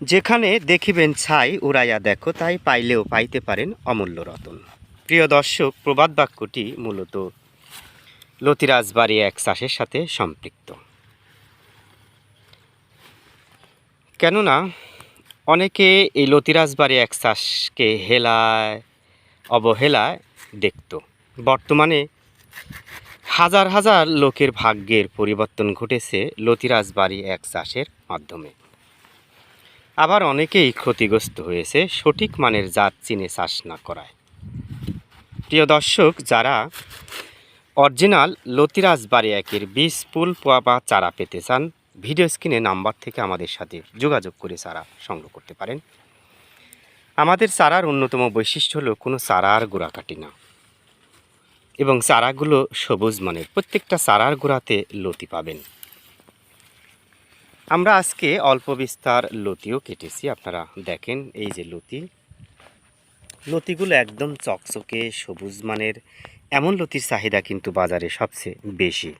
যেখানে দেখিবেন ছাই উড়াইয়া দেখো, তাই পাইলেও পাইতে পারেন অমূল্য রতন। প্রিয় দর্শক, প্রবাদ বাক্যটি মূলত লতিরাজবাড়ি এক চাষের সাথে সম্পৃক্ত। কেননা, অনেকে এই লতিরাজবাড়ি এক চাষকে হেলায়, অবহেলায় দেখত। বর্তমানে হাজার হাজার লোকের ভাগ্যের পরিবর্তন ঘটেছে লতিরাজবাড়ি এক চাষের মাধ্যমে। আবার অনেকেই ক্ষতিগ্রস্ত হয়েছে, সঠিক মানের জাত চিনে চাষ না করায়। প্রিয় দর্শক, যারা অরিজিনাল লতিরাজ বাড়ি একের বীজ পুল পোয়া বা চারা পেতে চান, ভিডিও স্ক্রিনে নাম্বার থেকে আমাদের সাথে যোগাযোগ করে চারা সংগ্রহ করতে পারেন। আমাদের চারার অন্যতম বৈশিষ্ট্য হলো কোনো চারার গোড়া কাটি না। এবং চারাগুলো সবুজ মানের, প্রত্যেকটা চারার গোড়াতে লতি পাবেন। আমরা আজকে অল্প বিস্তার লতিও কেটেছি, আপনারা দেখেন এই যে লতি। লতিগুলো একদম চকচকে, সবুজ মানের। এমন লতির চাহিদা কিন্তু বাজারে সবচেয়ে বেশি।